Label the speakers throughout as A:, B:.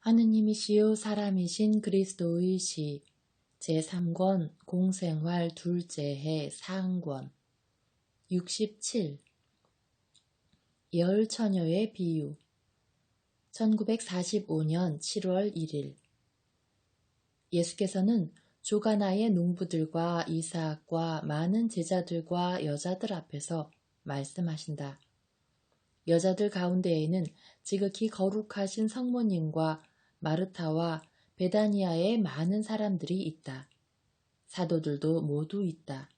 A: 하느님이시요 사람이신 그리스도의 시. 제3권 공생활 둘째 해 상권. 67 열처녀의 비유. 1945년 7월 1일. 예수께서는 조가나의 농부들과 이사학과 많은 제자들과 여자들 앞에서 말씀하신다. 여자들 가운데에는 지극히 거룩하신 성모님과 마르타와 베다니아에 많은 사람들이 있다. 사도들도 모두 있다.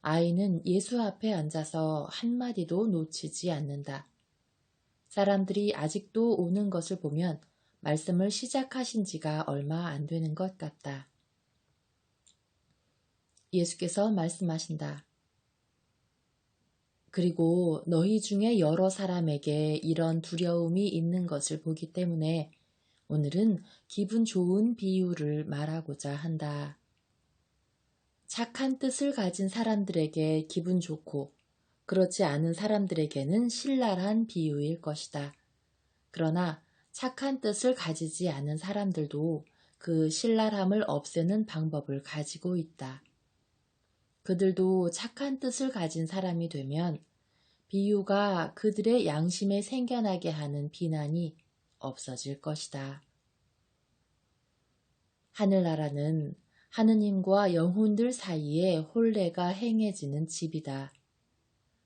A: 아이는 예수 앞에 앉아서 한마디도 놓치지 않는다. 사람들이 아직도 오는 것을 보면 말씀을 시작하신 지가 얼마 안 되는 것 같다. 예수께서 말씀하신다. 그리고 너희 중에 여러 사람에게 이런 두려움이 있는 것을 보기 때문에 오늘은 기분 좋은 비유를 말하고자 한다. 착한 뜻을 가진 사람들에게 기분 좋고 그렇지 않은 사람들에게는 신랄한 비유일 것이다. 그러나 착한 뜻을 가지지 않은 사람들도 그 신랄함을 없애는 방법을 가지고 있다. 그들도 착한 뜻을 가진 사람이 되면 비유가 그들의 양심에 생겨나게 하는 비난이 없어질 것이다. 하늘나라는 하느님과 영혼들 사이에 혼례가 행해지는 집이다.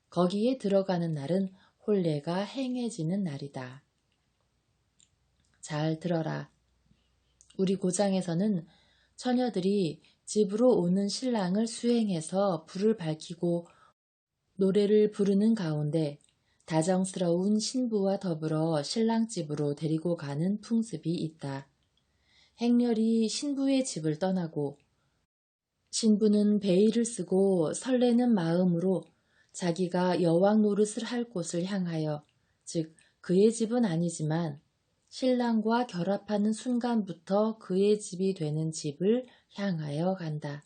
A: 거기에 들어가는 날은 혼례가 행해지는 날이다. 잘 들어라. 우리 고장에서는 처녀들이 집으로 오는 신랑을 수행해서 불을 밝히고 노래를 부르는 가운데 다정스러운 신부와 더불어 신랑 집으로 데리고 가는 풍습이 있다. 행렬이 신부의 집을 떠나고 신부는 베일을 쓰고 설레는 마음으로 자기가 여왕 노릇을 할 곳을 향하여 즉 그의 집은 아니지만 신랑과 결합하는 순간부터 그의 집이 되는 집을 향하여 간다.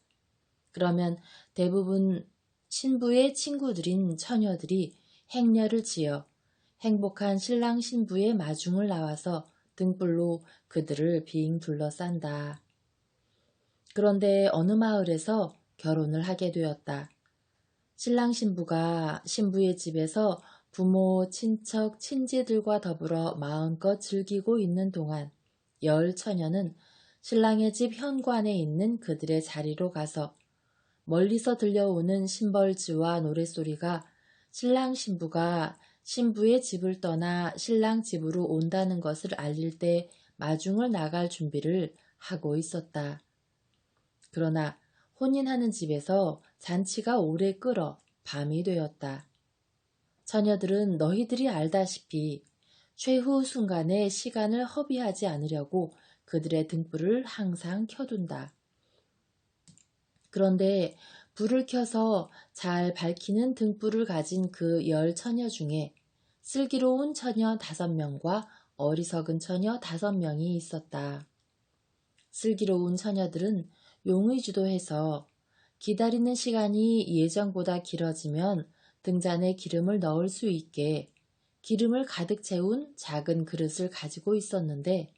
A: 그러면 대부분 신부의 친구들인 처녀들이 행렬을 지어 행복한 신랑 신부의 마중을 나와서 등불로 그들을 빙 둘러싼다. 그런데 어느 마을에서 결혼을 하게 되었다. 신랑 신부가 신부의 집에서 부모, 친척, 친지들과 더불어 마음껏 즐기고 있는 동안 열 처녀는 신랑의 집 현관에 있는 그들의 자리로 가서 멀리서 들려오는 심벌즈와 노랫소리가 신랑 신부가 신부의 집을 떠나 신랑 집으로 온다는 것을 알릴 때 마중을 나갈 준비를 하고 있었다. 그러나 혼인하는 집에서 잔치가 오래 끌어 밤이 되었다. 처녀들은 너희들이 알다시피 최후 순간에 시간을 허비하지 않으려고 그들의 등불을 항상 켜둔다. 그런데 불을 켜서 잘 밝히는 등불을 가진 그 열 처녀 중에 슬기로운 처녀 다섯 명과 어리석은 처녀 다섯 명이 있었다. 슬기로운 처녀들은 용의 주도해서 기다리는 시간이 예정보다 길어지면 등잔에 기름을 넣을 수 있게 기름을 가득 채운 작은 그릇을 가지고 있었는데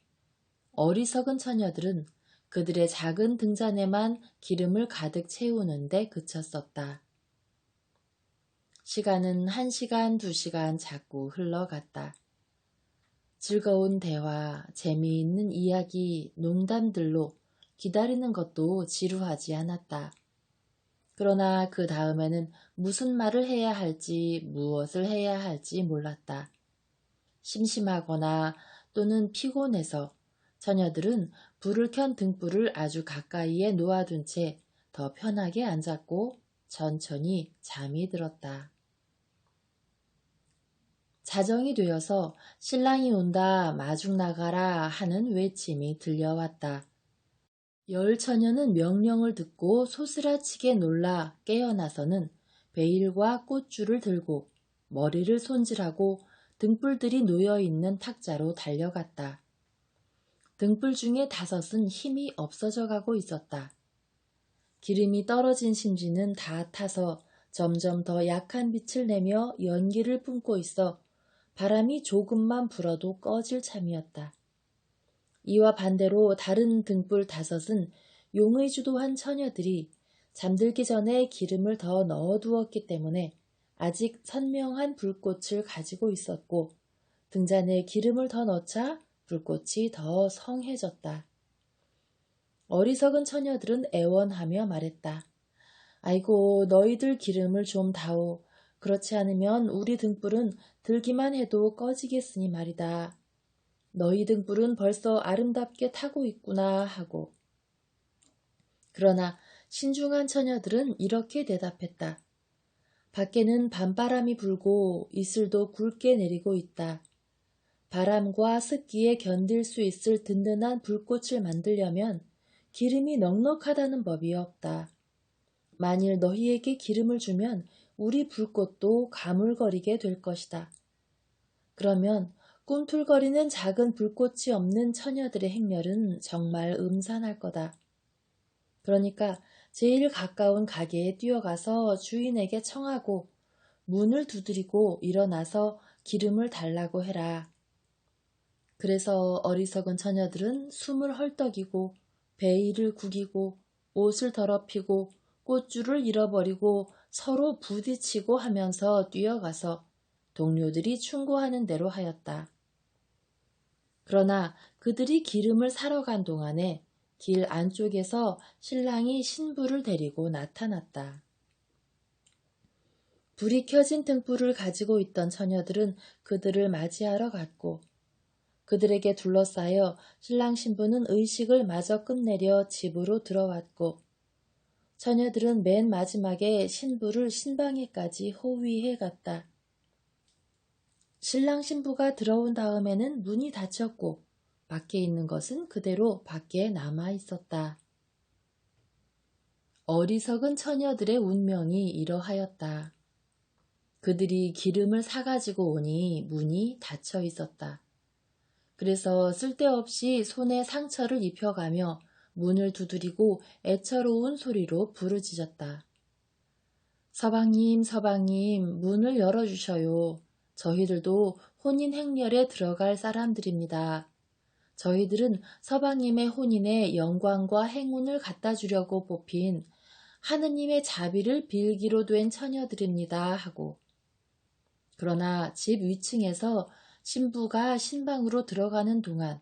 A: 어리석은 처녀들은 그들의 작은 등잔에만 기름을 가득 채우는데 그쳤었다. 시간은 한 시간, 두 시간 자꾸 흘러갔다. 즐거운 대화, 재미있는 이야기, 농담들로 기다리는 것도 지루하지 않았다. 그러나 그 다음에는 무슨 말을 해야 할지, 무엇을 해야 할지 몰랐다. 심심하거나 또는 피곤해서 처녀들은 불을 켠 등불을 아주 가까이에 놓아둔 채 더 편하게 앉았고 천천히 잠이 들었다. 자정이 되어서 신랑이 온다 마중 나가라 하는 외침이 들려왔다. 열 처녀는 명령을 듣고 소스라치게 놀라 깨어나서는 베일과 꽃줄을 들고 머리를 손질하고 등불들이 놓여있는 탁자로 달려갔다. 등불 중에 다섯은 힘이 없어져 가고 있었다. 기름이 떨어진 심지는 다 타서 점점 더 약한 빛을 내며 연기를 뿜고 있어 바람이 조금만 불어도 꺼질 참이었다. 이와 반대로 다른 등불 다섯은 용의 주도한 처녀들이 잠들기 전에 기름을 더 넣어두었기 때문에 아직 선명한 불꽃을 가지고 있었고 등잔에 기름을 더 넣자 불꽃이 더 성해졌다. 어리석은 처녀들은 애원하며 말했다. 아이고 너희들 기름을 좀 다오. 그렇지 않으면 우리 등불은 들기만 해도 꺼지겠으니 말이다. 너희 등불은 벌써 아름답게 타고 있구나 하고. 그러나 신중한 처녀들은 이렇게 대답했다. 밖에는 밤바람이 불고 이슬도 굵게 내리고 있다. 바람과 습기에 견딜 수 있을 든든한 불꽃을 만들려면 기름이 넉넉하다는 법이 없다. 만일 너희에게 기름을 주면 우리 불꽃도 가물거리게 될 것이다. 그러면 꿈틀거리는 작은 불꽃이 없는 처녀들의 행렬은 정말 음산할 거다. 그러니까 제일 가까운 가게에 뛰어가서 주인에게 청하고 문을 두드리고 일어나서 기름을 달라고 해라. 그래서 어리석은 처녀들은 숨을 헐떡이고 베일을 구기고 옷을 더럽히고 꽃줄을 잃어버리고 서로 부딪히고 하면서 뛰어가서 동료들이 충고하는 대로 하였다. 그러나 그들이 기름을 사러 간 동안에 길 안쪽에서 신랑이 신부를 데리고 나타났다. 불이 켜진 등불을 가지고 있던 처녀들은 그들을 맞이하러 갔고 그들에게 둘러싸여 신랑 신부는 의식을 마저 끝내려 집으로 들어왔고 처녀들은 맨 마지막에 신부를 신방에까지 호위해 갔다. 신랑 신부가 들어온 다음에는 문이 닫혔고 밖에 있는 것은 그대로 밖에 남아 있었다. 어리석은 처녀들의 운명이 이러하였다. 그들이 기름을 사가지고 오니 문이 닫혀 있었다. 그래서 쓸데없이 손에 상처를 입혀가며 문을 두드리고 애처로운 소리로 부르짖었다. 서방님, 서방님, 문을 열어주셔요. 저희들도 혼인 행렬에 들어갈 사람들입니다. 저희들은 서방님의 혼인에 영광과 행운을 갖다 주려고 뽑힌 하느님의 자비를 빌기로 된 처녀들입니다. 하고. 그러나 집 위층에서 신부가 신방으로 들어가는 동안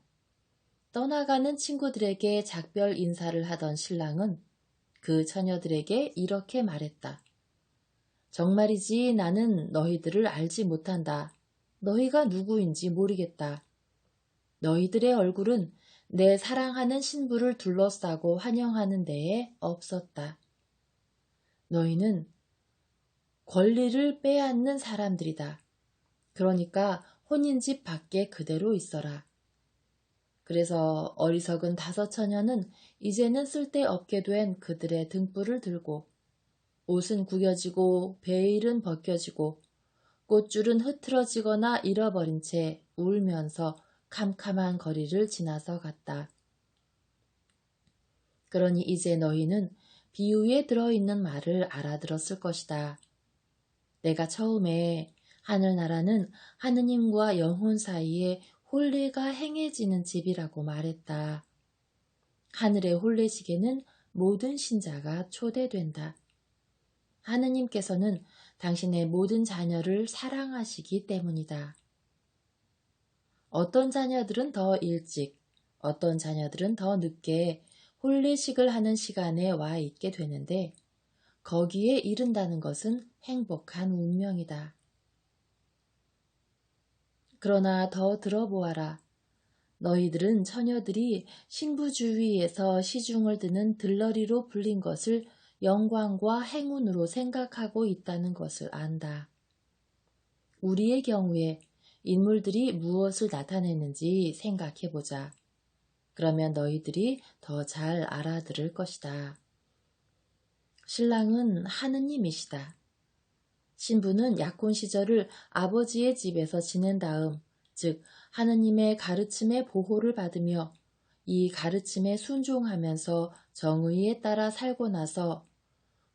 A: 떠나가는 친구들에게 작별 인사를 하던 신랑은 그 처녀들에게 이렇게 말했다. 정말이지 나는 너희들을 알지 못한다. 너희가 누구인지 모르겠다. 너희들의 얼굴은 내 사랑하는 신부를 둘러싸고 환영하는 데에 없었다. 너희는 권리를 빼앗는 사람들이다. 그러니까 혼인 집 밖에 그대로 있어라. 그래서 어리석은 다섯 처녀는 이제는 쓸데없게 된 그들의 등불을 들고 옷은 구겨지고 베일은 벗겨지고 꽃줄은 흐트러지거나 잃어버린 채 울면서 캄캄한 거리를 지나서 갔다. 그러니 이제 너희는 비유에 들어있는 말을 알아들었을 것이다. 내가 처음에 하늘나라는 하느님과 영혼 사이에 혼례가 행해지는 집이라고 말했다. 하늘의 혼례식에는 모든 신자가 초대된다. 하느님께서는 당신의 모든 자녀를 사랑하시기 때문이다. 어떤 자녀들은 더 일찍, 어떤 자녀들은 더 늦게 혼례식을 하는 시간에 와 있게 되는데 거기에 이른다는 것은 행복한 운명이다. 그러나 더 들어보아라. 너희들은 처녀들이 신부 주위에서 시중을 드는 들러리로 불린 것을 영광과 행운으로 생각하고 있다는 것을 안다. 우리의 경우에 인물들이 무엇을 나타내는지 생각해 보자. 그러면 너희들이 더 잘 알아들을 것이다. 신랑은 하느님이시다. 신부는 약혼 시절을 아버지의 집에서 지낸 다음, 즉, 하느님의 가르침의 보호를 받으며 이 가르침에 순종하면서 정의에 따라 살고 나서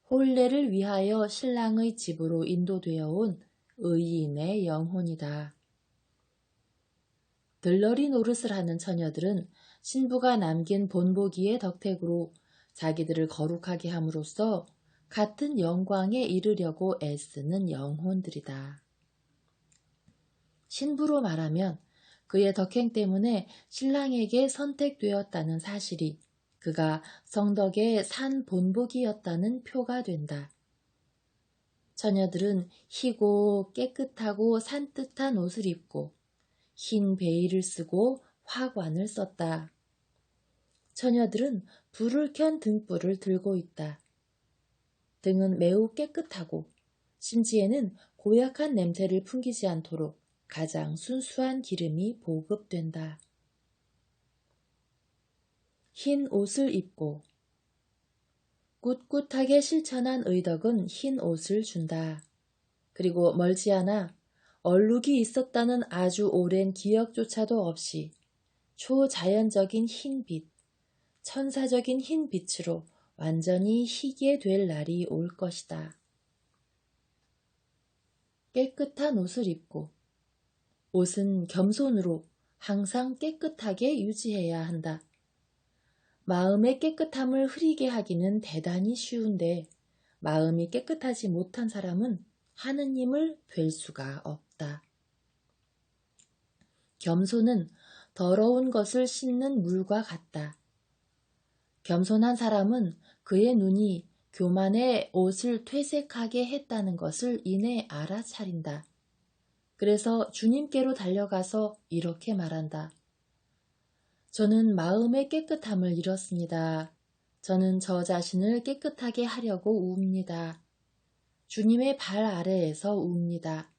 A: 혼례를 위하여 신랑의 집으로 인도되어 온 의인의 영혼이다. 들러리 노릇을 하는 처녀들은 신부가 남긴 본보기의 덕택으로 자기들을 거룩하게 함으로써 같은 영광에 이르려고 애쓰는 영혼들이다. 신부로 말하면 그의 덕행 때문에 신랑에게 선택되었다는 사실이 그가 성덕의 산 본복이었다는 표가 된다. 처녀들은 희고 깨끗하고 산뜻한 옷을 입고 흰 베일을 쓰고 화관을 썼다. 처녀들은 불을 켠 등불을 들고 있다. 등은 매우 깨끗하고 심지에는 고약한 냄새를 풍기지 않도록 가장 순수한 기름이 보급된다. 흰 옷을 입고 꿋꿋하게 실천한 의덕은 흰 옷을 준다. 그리고 멀지 않아 얼룩이 있었다는 아주 오랜 기억조차도 없이 초자연적인 흰빛, 천사적인 흰빛으로 완전히 희게 될 날이 올 것이다. 깨끗한 옷을 입고 옷은 겸손으로 항상 깨끗하게 유지해야 한다. 마음의 깨끗함을 흐리게 하기는 대단히 쉬운데 마음이 깨끗하지 못한 사람은 하느님을 뵐 수가 없다. 겸손은 더러운 것을 씻는 물과 같다. 겸손한 사람은 그의 눈이 교만의 옷을 퇴색하게 했다는 것을 이내 알아차린다. 그래서 주님께로 달려가서 이렇게 말한다. 저는 마음의 깨끗함을 잃었습니다. 저는 저 자신을 깨끗하게 하려고 웁니다. 주님의 발 아래에서 웁니다.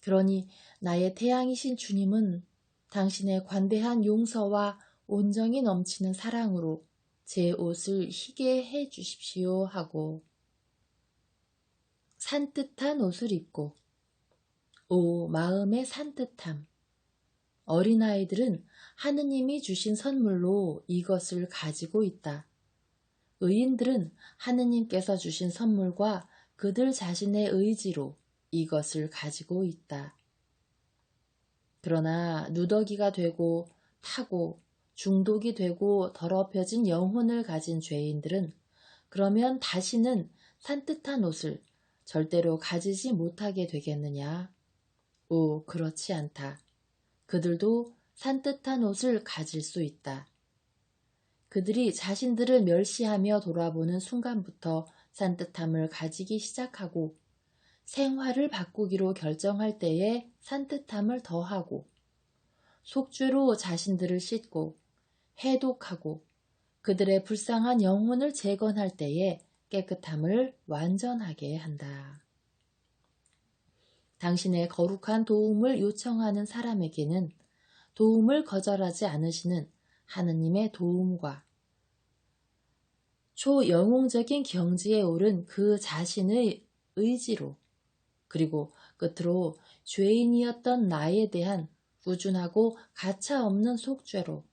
A: 그러니 나의 태양이신 주님은 당신의 관대한 용서와 온정이 넘치는 사랑으로 제 옷을 희게 해 주십시오 하고 산뜻한 옷을 입고 오 마음의 산뜻함 어린아이들은 하느님이 주신 선물로 이것을 가지고 있다. 의인들은 하느님께서 주신 선물과 그들 자신의 의지로 이것을 가지고 있다. 그러나 누더기가 되고 타고 중독이 되고 더럽혀진 영혼을 가진 죄인들은 그러면 다시는 산뜻한 옷을 절대로 가지지 못하게 되겠느냐? 오, 그렇지 않다. 그들도 산뜻한 옷을 가질 수 있다. 그들이 자신들을 멸시하며 돌아보는 순간부터 산뜻함을 가지기 시작하고 생활을 바꾸기로 결정할 때에 산뜻함을 더하고 속죄로 자신들을 씻고 해독하고 그들의 불쌍한 영혼을 재건할 때에 깨끗함을 완전하게 한다. 당신의 거룩한 도움을 요청하는 사람에게는 도움을 거절하지 않으시는 하느님의 도움과 초영웅적인 경지에 오른 그 자신의 의지로 그리고 끝으로 죄인이었던 나에 대한 꾸준하고 가차없는 속죄로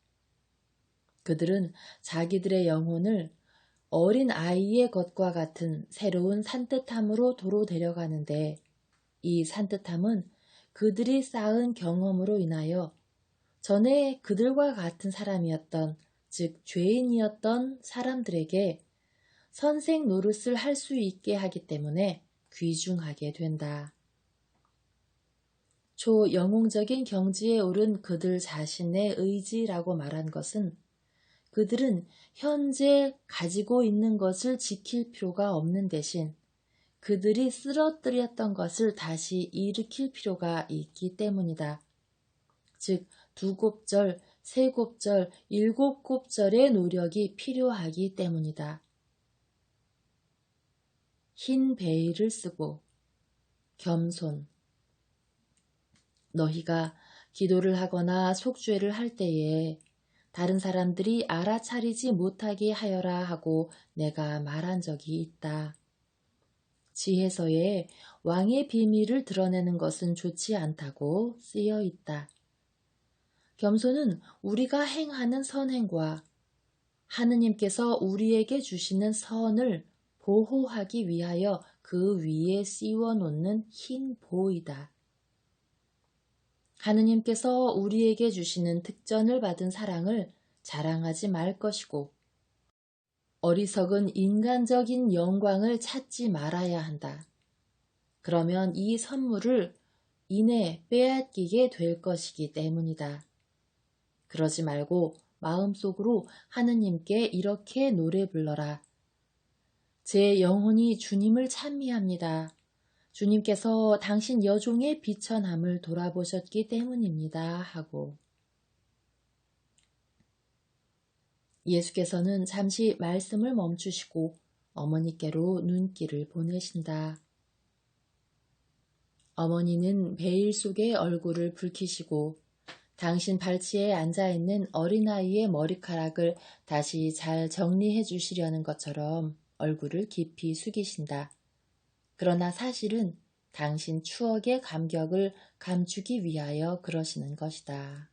A: 그들은 자기들의 영혼을 어린 아이의 것과 같은 새로운 산뜻함으로 도로 데려가는데 이 산뜻함은 그들이 쌓은 경험으로 인하여 전에 그들과 같은 사람이었던 즉 죄인이었던 사람들에게 선생 노릇을 할 수 있게 하기 때문에 귀중하게 된다. 초영웅적인 경지에 오른 그들 자신의 의지라고 말한 것은 그들은 현재 가지고 있는 것을 지킬 필요가 없는 대신 그들이 쓰러뜨렸던 것을 다시 일으킬 필요가 있기 때문이다. 즉, 두 곱절, 세 곱절, 일곱 곱절의 노력이 필요하기 때문이다. 흰 베일을 쓰고 겸손 너희가 기도를 하거나 속죄를 할 때에 다른 사람들이 알아차리지 못하게 하여라 하고 내가 말한 적이 있다. 지혜서에 왕의 비밀을 드러내는 것은 좋지 않다고 쓰여 있다. 겸손은 우리가 행하는 선행과 하느님께서 우리에게 주시는 선을 보호하기 위하여 그 위에 씌워 놓는 흰 보이다. 하느님께서 우리에게 주시는 특전을 받은 사랑을 자랑하지 말 것이고 어리석은 인간적인 영광을 찾지 말아야 한다. 그러면 이 선물을 이내 빼앗기게 될 것이기 때문이다. 그러지 말고 마음속으로 하느님께 이렇게 노래 불러라. 제 영혼이 주님을 찬미합니다. 주님께서 당신 여종의 비천함을 돌아보셨기 때문입니다. 하고 예수께서는 잠시 말씀을 멈추시고 어머니께로 눈길을 보내신다. 어머니는 베일 속에 얼굴을 붉히시고 당신 발치에 앉아있는 어린아이의 머리카락을 다시 잘 정리해 주시려는 것처럼 얼굴을 깊이 숙이신다. 그러나 사실은 당신 추억의 감격을 감추기 위하여 그러시는 것이다.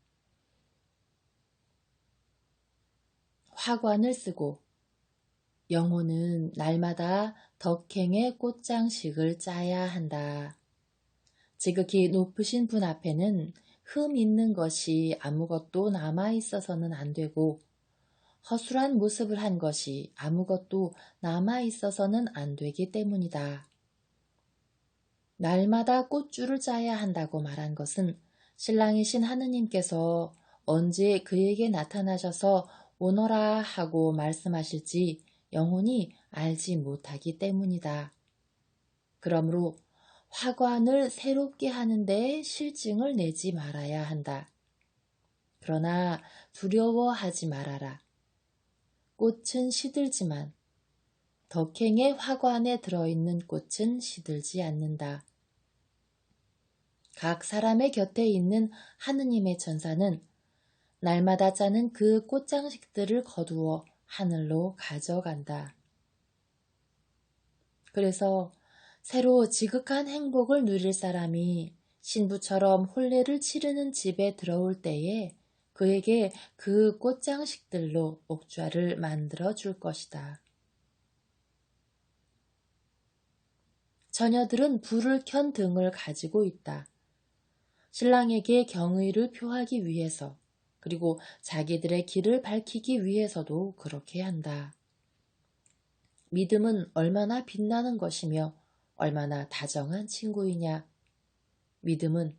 A: 화관을 쓰고 영혼은 날마다 덕행의 꽃장식을 짜야 한다. 지극히 높으신 분 앞에는 흠 있는 것이 아무것도 남아 있어서는 안 되고 허술한 모습을 한 것이 아무것도 남아 있어서는 안 되기 때문이다. 날마다 꽃줄을 짜야 한다고 말한 것은 신랑이신 하느님께서 언제 그에게 나타나셔서 오너라 하고 말씀하실지 영혼이 알지 못하기 때문이다. 그러므로 화관을 새롭게 하는데 실증을 내지 말아야 한다. 그러나 두려워하지 말아라. 꽃은 시들지만 덕행의 화관에 들어있는 꽃은 시들지 않는다. 각 사람의 곁에 있는 하느님의 천사는 날마다 짜는 그 꽃장식들을 거두어 하늘로 가져간다. 그래서 새로 지극한 행복을 누릴 사람이 신부처럼 혼례를 치르는 집에 들어올 때에 그에게 그 꽃장식들로 옥좌를 만들어 줄 것이다. 처녀들은 불을 켠 등을 가지고 있다. 신랑에게 경의를 표하기 위해서 그리고 자기들의 길을 밝히기 위해서도 그렇게 한다. 믿음은 얼마나 빛나는 것이며 얼마나 다정한 친구이냐. 믿음은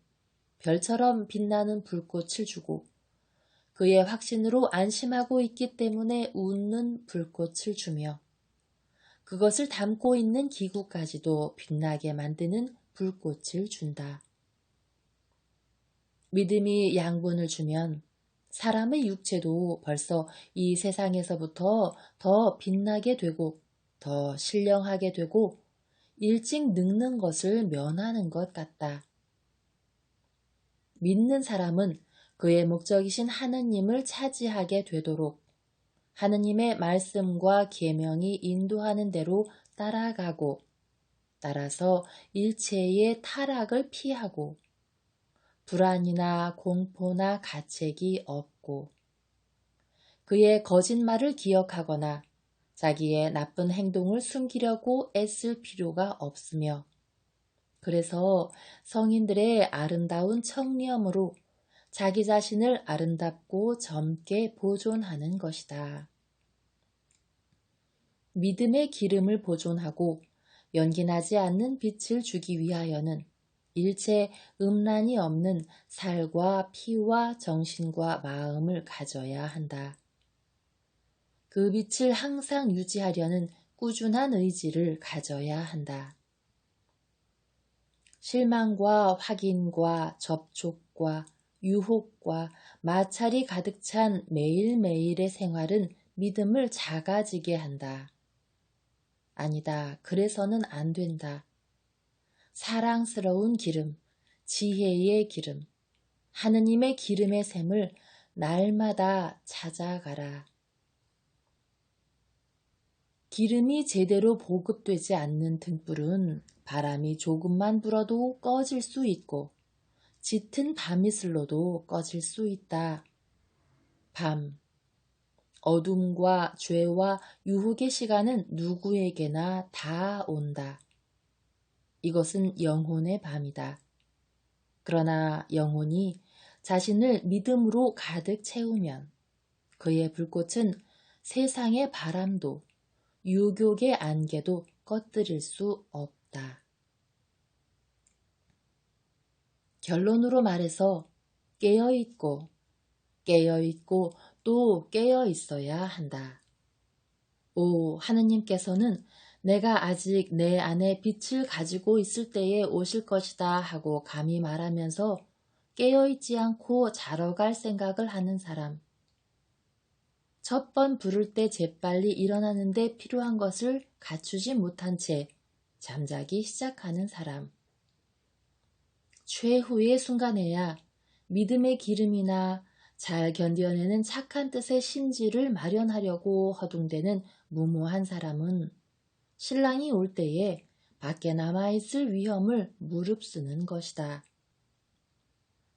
A: 별처럼 빛나는 불꽃을 주고 그의 확신으로 안심하고 있기 때문에 웃는 불꽃을 주며 그것을 담고 있는 기구까지도 빛나게 만드는 불꽃을 준다. 믿음이 양분을 주면 사람의 육체도 벌써 이 세상에서부터 더 빛나게 되고 더 신령하게 되고 일찍 늙는 것을 면하는 것 같다. 믿는 사람은 그의 목적이신 하느님을 차지하게 되도록 하느님의 말씀과 계명이 인도하는 대로 따라가고 따라서 일체의 타락을 피하고 불안이나 공포나 가책이 없고 그의 거짓말을 기억하거나 자기의 나쁜 행동을 숨기려고 애쓸 필요가 없으며 그래서 성인들의 아름다운 청렴으로 자기 자신을 아름답고 젊게 보존하는 것이다. 믿음의 기름을 보존하고 연기나지 않는 빛을 주기 위하여는 일체 음란이 없는 살과 피와 정신과 마음을 가져야 한다. 그 빛을 항상 유지하려는 꾸준한 의지를 가져야 한다. 실망과 확인과 접촉과 유혹과 마찰이 가득 찬 매일매일의 생활은 믿음을 작아지게 한다. 아니다. 그래서는 안 된다. 사랑스러운 기름, 지혜의 기름, 하느님의 기름의 샘을 날마다 찾아가라. 기름이 제대로 보급되지 않는 등불은 바람이 조금만 불어도 꺼질 수 있고 짙은 밤이슬로도 꺼질 수 있다. 밤, 어둠과 죄와 유혹의 시간은 누구에게나 다 온다. 이것은 영혼의 밤이다. 그러나 영혼이 자신을 믿음으로 가득 채우면 그의 불꽃은 세상의 바람도 유욕의 안개도 꺼뜨릴 수 없다. 결론으로 말해서 깨어있고 깨어있고 또 깨어있어야 한다. 오 하느님께서는 내가 아직 내 안에 빛을 가지고 있을 때에 오실 것이다 하고 감히 말하면서 깨어있지 않고 자러 갈 생각을 하는 사람. 첫 번 부를 때 재빨리 일어나는데 필요한 것을 갖추지 못한 채 잠자기 시작하는 사람. 최후의 순간에야 믿음의 기름이나 잘 견뎌내는 착한 뜻의 심지를 마련하려고 허둥대는 무모한 사람은 신랑이 올 때에 밖에 남아있을 위험을 무릅쓰는 것이다.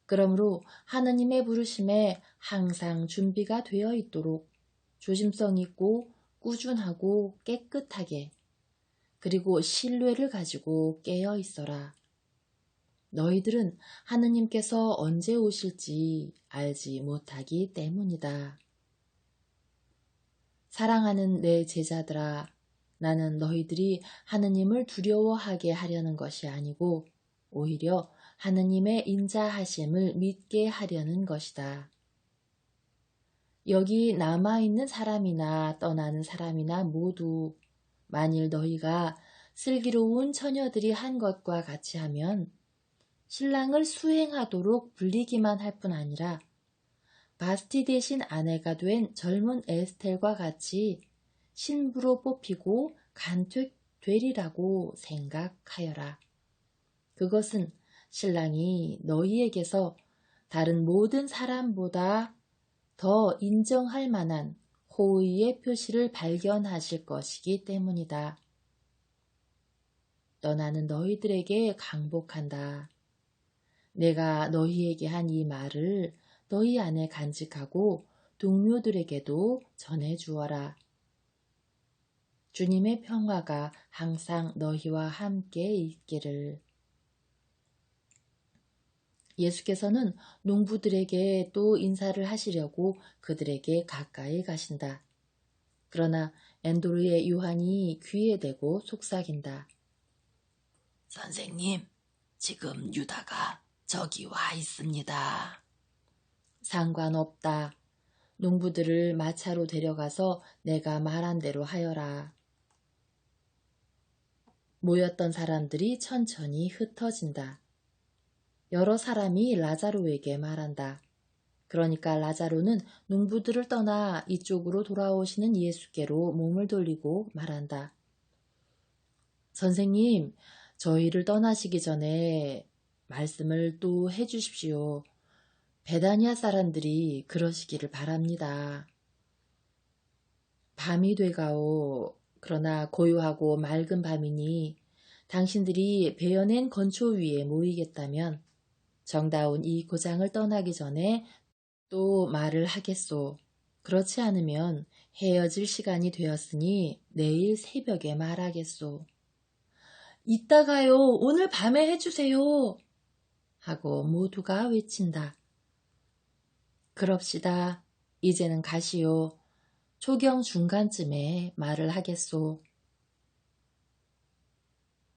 A: 그러므로 하느님의 부르심에 항상 준비가 되어 있도록 조심성 있고 꾸준하고 깨끗하게 그리고 신뢰를 가지고 깨어 있어라. 너희들은 하느님께서 언제 오실지 알지 못하기 때문이다. 사랑하는 내 제자들아, 나는 너희들이 하느님을 두려워하게 하려는 것이 아니고 오히려 하느님의 인자하심을 믿게 하려는 것이다. 여기 남아있는 사람이나 떠나는 사람이나 모두 만일 너희가 슬기로운 처녀들이 한 것과 같이 하면 신랑을 수행하도록 불리기만 할 뿐 아니라 바스티 대신 아내가 된 젊은 에스텔과 같이 신부로 뽑히고 간택되리라고 생각하여라. 그것은 신랑이 너희에게서 다른 모든 사람보다 더 인정할 만한 호의의 표시를 발견하실 것이기 때문이다. 떠나는 너희들에게 강복한다. 내가 너희에게 한 이 말을 너희 안에 간직하고 동료들에게도 전해 주어라. 주님의 평화가 항상 너희와 함께 있기를. 예수께서는 농부들에게 또 인사를 하시려고 그들에게 가까이 가신다. 그러나 엔도르의 요한이 귀에 대고 속삭인다.
B: 선생님, 지금 유다가 저기 와 있습니다.
A: 상관없다. 농부들을 마차로 데려가서 내가 말한 대로 하여라. 모였던 사람들이 천천히 흩어진다. 여러 사람이 라자로에게 말한다. 그러니까 라자로는 농부들을 떠나 이쪽으로 돌아오시는 예수께로 몸을 돌리고 말한다. 선생님, 저희를 떠나시기 전에 말씀을 또 해주십시오. 베다니아 사람들이 그러시기를 바랍니다. 밤이 돼가오. 그러나 고요하고 맑은 밤이니 당신들이 베어낸 건초 위에 모이겠다면 정다운 이 고장을 떠나기 전에 또 말을 하겠소. 그렇지 않으면 헤어질 시간이 되었으니 내일 새벽에 말하겠소. 이따가요. 오늘 밤에 해주세요. 하고 모두가 외친다. 그럽시다. 이제는 가시오. 초경 중간쯤에 말을 하겠소.